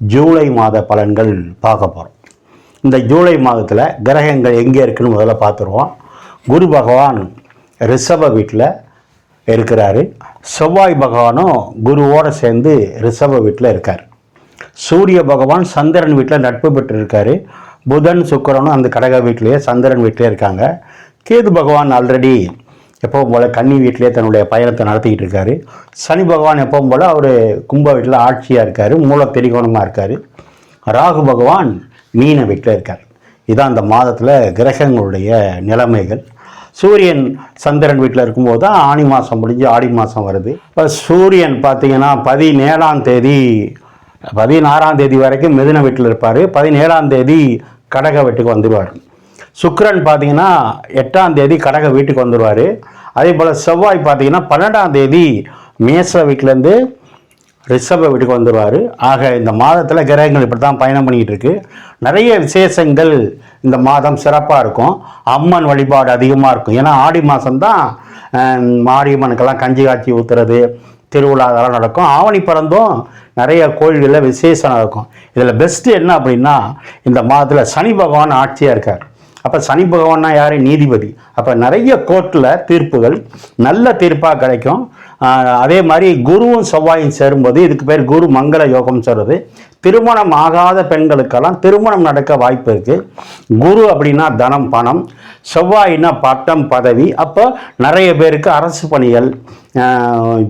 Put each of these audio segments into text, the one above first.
ஜூலை மாத பலன்கள் பார்க்க போகிறோம் இந்த ஜூலை மாதத்தில் கிரகங்கள் எங்கே இருக்குன்னு முதல்ல பார்த்துருவோம். குரு பகவான் ரிஷப வீட்டில் இருக்கிறாரு. செவ்வாய் பகவானும் குருவோடு சேர்ந்து ரிஷப வீட்டில் இருக்கார். சூரிய பகவான் சந்திரன் வீட்டில் நட்பு பெற்று இருக்காரு புதன் சுக்கிரனும் அந்த கடக வீட்டிலேயே சந்திரன் வீட்டிலே இருக்காங்க. கேது பகவான் ஆல்ரெடி எப்பவும் போல் கன்னி வீட்டிலே தன்னுடைய பயணத்தை நடத்திக்கிட்டு இருக்காரு. சனி பகவான் எப்பவும் போல் அவர் கும்ப வீட்டில் ஆட்சியாக இருக்கார் மூல திரிகோணமாக இருக்கார். ராகு பகவான் மீன வீட்டில் இருக்கார். இதான் அந்த மாதத்தில் கிரகங்களுடைய நிலைமைகள். சூரியன் சந்திரன் வீட்டில் இருக்கும்போது தான் ஆணி மாதம் முடிஞ்சு ஆடி மாதம் வருது. இப்போ சூரியன் பார்த்தீங்கன்னா பதினேழாம் தேதி பதினாறாம் தேதி வரைக்கும் மிதுன வீட்டில் இருப்பார். பதினேழாம் தேதி கடக வீட்டுக்கு வந்துடுவார் சுக்கரன் பார்த்தீங்கன்னா எட்டாம் தேதி கடக வீட்டுக்கு வந்துடுவார் அதே போல் செவ்வாய் பார்த்தீங்கன்னா பன்னெண்டாம் தேதி மேச வீட்டிலேருந்து ரிஷப வீட்டுக்கு வந்துடுவார் ஆக இந்த மாதத்தில் கிரகங்கள் இப்படி தான் பயணம் பண்ணிக்கிட்டு இருக்கு நிறைய விசேஷங்கள் இந்த மாதம் சிறப்பாக இருக்கும். அம்மன் வழிபாடு அதிகமாக இருக்கும். ஏன்னா ஆடி மாதம்தான் மாரியம்மனுக்கெல்லாம் கஞ்சி காய்ச்சி ஊற்றுறது திருவிழா அதெல்லாம் நடக்கும். ஆவணி பிறந்தும் நிறைய கோயில்களில் விசேஷம் நடக்கும். இதில் பெஸ்ட்டு என்ன அப்படின்னா இந்த மாதத்தில் சனி பகவான் ஆட்சியாக இருக்கார். அப்போ சனி பகவான்னா யார்? நீதிபதி. அப்போ நிறைய கோர்ட்டில் தீர்ப்புகள் நல்ல தீர்ப்பாக கிடைக்கும். அதே மாதிரி குருவும் செவ்வாயும் சேரும்போது இதுக்கு பேர் குரு மங்கள யோகம் சொல்கிறது திருமணம் ஆகாத பெண்களுக்கெல்லாம் திருமணம் நடக்க வாய்ப்பு இருக்குது குரு அப்படின்னா தனம் பணம். செவ்வாயின்னா பட்டம் பதவி. அப்போ நிறைய பேருக்கு அரசு பணிகள்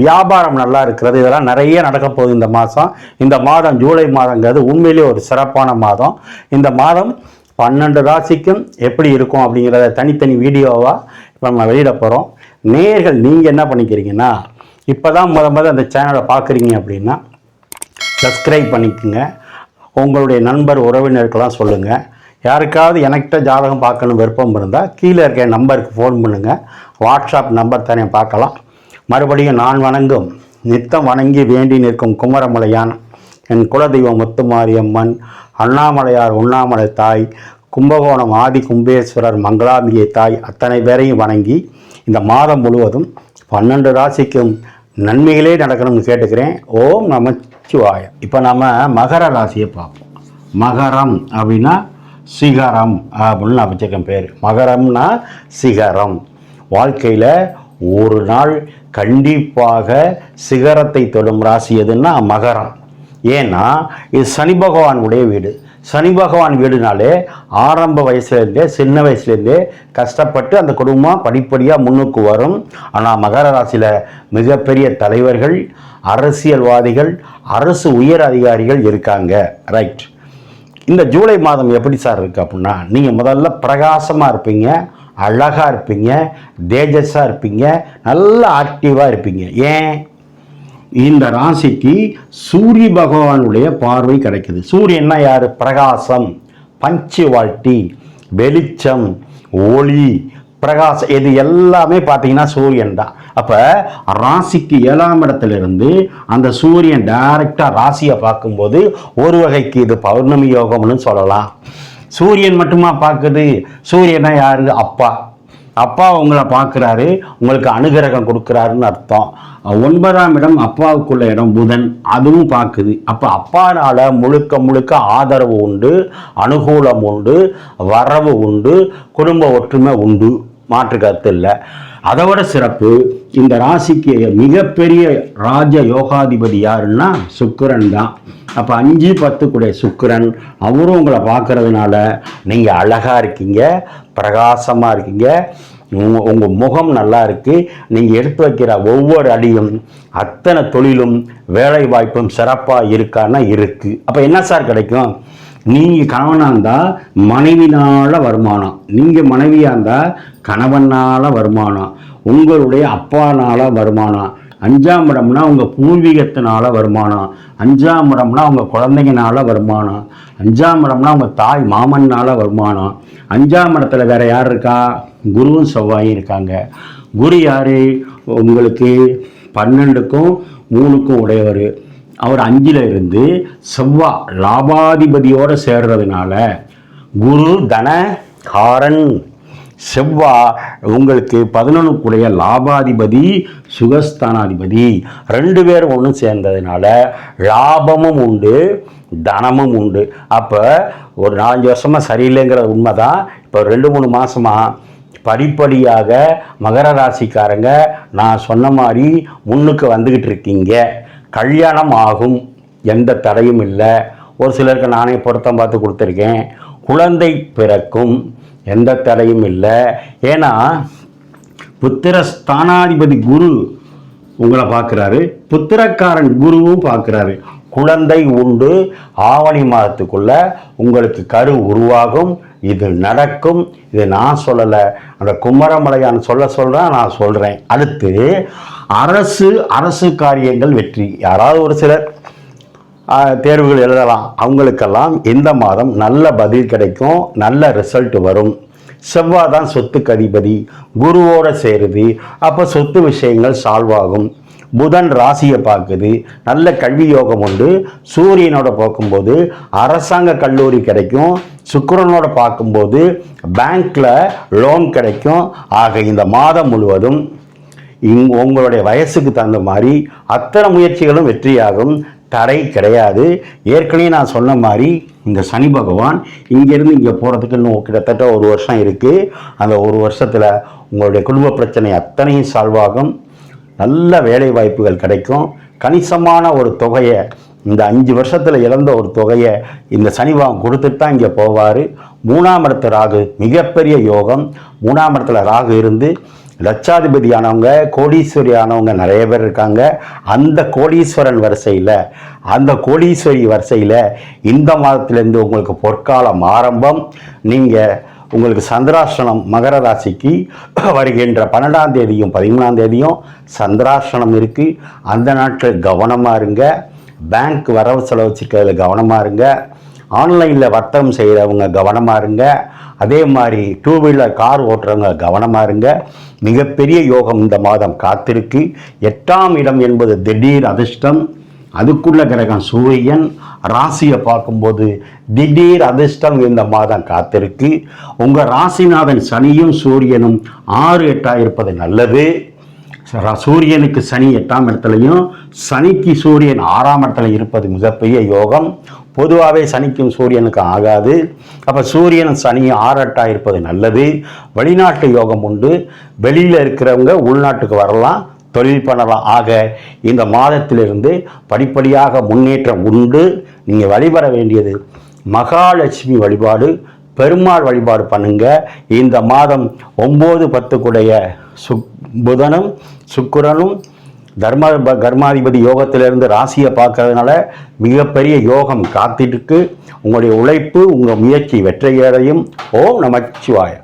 வியாபாரம் நல்லா இருக்கிறது. இதெல்லாம் நிறைய நடக்க போகுது இந்த மாதம் இந்த மாதம் ஜூலை மாதங்கிறது உண்மையிலேயே ஒரு சிறப்பான மாதம். இந்த மாதம் பன்னெண்டு ராசிக்கும் எப்படி இருக்கும் அப்படிங்கிறத தனித்தனி வீடியோவாக இப்போ நம்ம வெளியிட போகிறோம் நேர்கள் நீங்கள் என்ன பண்ணிக்கிறீங்கன்னா இப்போ தான் முத முத அந்த சேனலை பார்க்குறீங்க அப்படின்னா சப்ஸ்கிரைப் பண்ணிக்கோங்க. உங்களுடைய நண்பர் உறவினருக்கெல்லாம் சொல்லுங்கள் யாருக்காவது எனக்கிட்ட ஜாதகம் பார்க்கணும் விருப்பம் இருந்தால் கீழே இருக்க நம்பருக்கு ஃபோன் பண்ணுங்கள் வாட்ஸ்அப் நம்பர் தானே பார்க்கலாம். மறுபடியும் நான் வணங்கும். நித்தம் வணங்கி வேண்டி நிற்கும் குமரமலையான். என் குலதெய்வம் முத்துமாரியம்மன். அண்ணாமலையார் உண்ணாமலை தாய் கும்பகோணம் ஆதி கும்பேஸ்வரர் மங்களாம்பிகை தாய் அத்தனை பேரையும் வணங்கி இந்த மாதம் முழுவதும் பன்னெண்டு ராசிக்கும் நன்மைகளே நடக்கணும்னு கேட்டுக்கிறேன். ஓம் நமச்சிவாயம் இப்போ நம்ம மகர ராசியை பார்ப்போம். மகரம் அப்படின்னா சிகரம் அப்படின்னு நான் பேர். மகரம்னா சிகரம். வாழ்க்கையில் ஒரு நாள் கண்டிப்பாக சிகரத்தை தொடும் ராசி எதுன்னா மகரம். ஏன்னா இது சனி பகவானுடைய வீடு. சனி பகவான் வீடுனாலே ஆரம்ப வயசுலேருந்தே சின்ன வயசுலேருந்தே கஷ்டப்பட்டு அந்த குடும்பம் படிப்படியாக முன்னுக்கு வரும். ஆனால் மகர ராசியில் மிகப்பெரிய தலைவர்கள் அரசியல்வாதிகள் அரசு உயர் அதிகாரிகள் இருக்காங்க. ரைட் இந்த ஜூலை மாதம் எப்படி சார் இருக்குது அப்படின்னா நீங்கள் முதல்ல பிரகாசமாக இருப்பீங்க அழகாக இருப்பீங்க தேஜஸாக இருப்பீங்க நல்ல ஆக்டிவாக இருப்பீங்க. ஏன்? இந்த ராசிக்கு சூரிய பகவானுடைய பார்வை கிடைக்குது. சூரியன்னா யார்? பிரகாசம் பஞ்சுவால்டி வெளிச்சம் ஒளி பிரகாசம் இது எல்லாமே பார்த்தீங்கன்னா சூரியன் தான். அப்போ ராசிக்கு ஏழாம் இடத்துல இருந்து அந்த சூரியன் டைரக்டாக ராசியை பார்க்கும்போது ஒரு வகைக்கு இது பௌர்ணமி யோகம்னு சொல்லலாம். சூரியன் மட்டுமா பார்க்குது? சூரியனா யாரு? அப்பா. அப்பா உங்களை பார்க்குறாரு உங்களுக்கு அனுகிரகம் கொடுக்குறாருன்னு அர்த்தம். ஒன்பதாம் இடம் அப்பாவுக்குள்ள இடம் புதன் அதுவும் பார்க்குது. அப்போ அப்பானால் முழுக்க முழுக்க ஆதரவு உண்டு அனுகூலம் உண்டு வரவு உண்டு குடும்ப ஒற்றுமை உண்டு. மாற்று கருத்து இல்லை. அதை விட சிறப்பு இந்த ராசிக்கு மிகப்பெரிய ராஜ யோகாதிபதி யாருன்னா சுக்கரன் தான். அப்போ அஞ்சு பத்து கூடிய அவரும் உங்களை பார்க்கறதுனால நீங்கள் அழகாக இருக்கீங்க பிரகாசமாக இருக்கீங்க. உங்கள் உங்கள் முகம் நல்லா இருக்குது நீங்கள் எடுத்து வைக்கிற ஒவ்வொரு அடியும் அத்தனை தொழிலும் வேலை வாய்ப்பும் சிறப்பாக இருக்கான்னா இருக்குது அப்போ என்ன சார் கிடைக்கும்? நீங்கள் கணவனாக இருந்தால் மனைவினால் வருமானம். நீங்கள் மனைவியாக இருந்தால் கணவனால் வருமானம். உங்களுடைய அப்பானால வருமானம். அஞ்சாம் இடம்னா உங்கள் பூர்வீகத்தினால வருமானம் அஞ்சாம் இடம்னா உங்கள் குழந்தைங்கனால வருமானம் அஞ்சாம் இடம்னா உங்கள் தாய் மாமன்னால வருமானம் அஞ்சாம் இடத்துல வேறு யார் இருக்கா? குருவும் செவ்வாயும் இருக்காங்க. குரு யார்? உங்களுக்கு பன்னெண்டுக்கும் மூணுக்கும் உடையவர். அவர் அஞ்சில் இருந்து செவ்வா லாபாதிபதியோடு சேர்றதுனால குரு தன காரன் செவ்வா உங்களுக்கு பதினொன்றுக்குரிய லாபாதிபதி சுகஸ்தானாதிபதி. ரெண்டு பேரும் ஒன்று சேர்ந்ததுனால லாபமும் உண்டு தனமும் உண்டு. அப்போ ஒரு நாலஞ்சு வருஷமாக சரியில்லைங்கிற உண்மை தான் இப்போ ரெண்டு மூணு மாதமாக படிப்படியாக மகர ராசிக்காரங்க நான் சொன்ன மாதிரி முன்னுக்கு வந்துக்கிட்டு இருக்கீங்க. கல்யாணம் ஆகும் எந்த தடையும் இல்லை. ஒரு சிலருக்கு நானே பொருத்தம் பார்த்து கொடுத்துருக்கேன். குழந்தை பிறக்கும் எந்த தடையும் இல்லை. ஏன்னா புத்திர ஸ்தானாதிபதி குரு உங்களை பார்க்குறாரு. புத்திரக்காரன் குருவும் பார்க்குறாரு. குழந்தை உண்டு. ஆவணி மாதத்துக்குள்ள உங்களுக்கு கரு உருவாகும். இது நடக்கும். இது நான் சொல்லலை. அந்த குமரமலையான் சொல்ல சொல்கிறேன் நான் சொல்கிறேன் அடுத்து அரசு அரசு காரியங்கள் வெற்றி. யாராவது ஒரு சிலர் தேர்வுகள் எழுதலாம். அவங்களுக்கெல்லாம் இந்த மாதம் நல்ல பதில் கிடைக்கும் நல்ல ரிசல்ட் வரும். செவ்வாய் தான் சொத்துக்கு அதிபதி குருவோட சேருது. அப்போ சொத்து விஷயங்கள் சால்வ் ஆகும். புதன் ராசியை பார்க்குது. நல்ல கல்வி யோகம் உண்டு. சூரியனோட பார்க்கும்போது அரசாங்க கல்லூரி கிடைக்கும். சுக்கரனோட பார்க்கும்போது பேங்க்கில் லோன் கிடைக்கும். ஆக இந்த மாதம் முழுவதும் இங் உங்களுடைய வயசுக்கு தகுந்த மாதிரி அத்தனை முயற்சிகளும் வெற்றியாகும். தடை கிடையாது. ஏற்கனவே நான் சொன்ன மாதிரி இந்த சனி பகவான் இங்கேருந்து இங்கே போகிறதுக்கு இன்னும் கிட்டத்தட்ட ஒரு வருஷம் இருக்குது அந்த ஒரு வருஷத்தில் உங்களுடைய குடும்ப பிரச்சனை அத்தனையும் சால்வ் ஆகும். நல்ல வேலை வாய்ப்புகள் கிடைக்கும். கணிசமான ஒரு தொகையை இந்த அஞ்சு வருஷத்தில் இழந்த ஒரு தொகையை இந்த சனிவாகம் கொடுத்துட்டு தான் இங்கே போவார். மூணாம் இடத்து ராகு மிகப்பெரிய யோகம். மூணாம் இடத்துல ராகு இருந்து லட்சாதிபதியானவங்க கோடீஸ்வரியானவங்க நிறைய பேர் இருக்காங்க. அந்த கோடீஸ்வரன் வரிசையில் அந்த கோடீஸ்வரி வரிசையில் இந்த மாதத்திலேருந்து உங்களுக்கு பொற்காலம் ஆரம்பம். நீங்கள் உங்களுக்கு சந்திராஷ்டனம் மகர ராசிக்கு வருகின்ற பன்னெண்டாம் தேதியும் பதிமூணாம் தேதியும் சந்திராஷ்டனம் இருக்குது அந்த நாட்கள் கவனமாக இருங்க. பேங்க் வரவு செலவு வச்சுருக்கிறதுல கவனமாக இருங்க. ஆன்லைனில் வர்த்தகம் செய்கிறவங்க கவனமாக இருங்க. அதே மாதிரி டூ வீலர் கார் ஓட்டுறவங்க கவனமாக இருங்க. மிகப்பெரிய யோகம் இந்த மாதம் காத்திருக்கு. எட்டாம் இடம் என்பது திடீர் அதிர்ஷ்டம். அதுக்குள்ள கிரகம் சூரியன். ராசியை பார்க்கும்போது திடீர் அதிர்ஷ்டம் இந்த மாதம் காத்திருக்கு. உங்கள் ராசிநாதன் சனியும் சூரியனும் ஆறு எட்டாக இருப்பது நல்லது. சூரியனுக்கு சனி எட்டாம் இடத்துலையும் சனிக்கு சூரியன் ஆறாம் இடத்துல இருப்பது மிகப்பெரிய யோகம். பொதுவாகவே சனிக்கும் சூரியனுக்கும் ஆகாது. அப்போ சூரியன் சனி ஆறட்டாக இருப்பது நல்லது. வெளிநாட்டு யோகம் உண்டு. வெளியில் இருக்கிறவங்க உள்நாட்டுக்கு வரலாம் தொழில் பண்ணலாம். ஆக இந்த மாதத்திலிருந்து படிப்படியாக முன்னேற்றம் உண்டு. நீங்கள் வழிபட வேண்டியது மகாலட்சுமி வழிபாடு. பெருமாள் வழிபாடு பண்ணுங்க. இந்த மாதம் ஒம்பது பத்துக்குடைய சுக் புதனும் சுக்கிரனும் தர்ம கர்மாதிபதி யோகத்திலிருந்து ராசியை பார்க்கறதுனால மிகப்பெரிய யோகம் காத்திருக்கு. உங்களுடைய உழைப்பு உங்கள் முயற்சி வெற்றியடையும் ஓம் நமச்சிவாய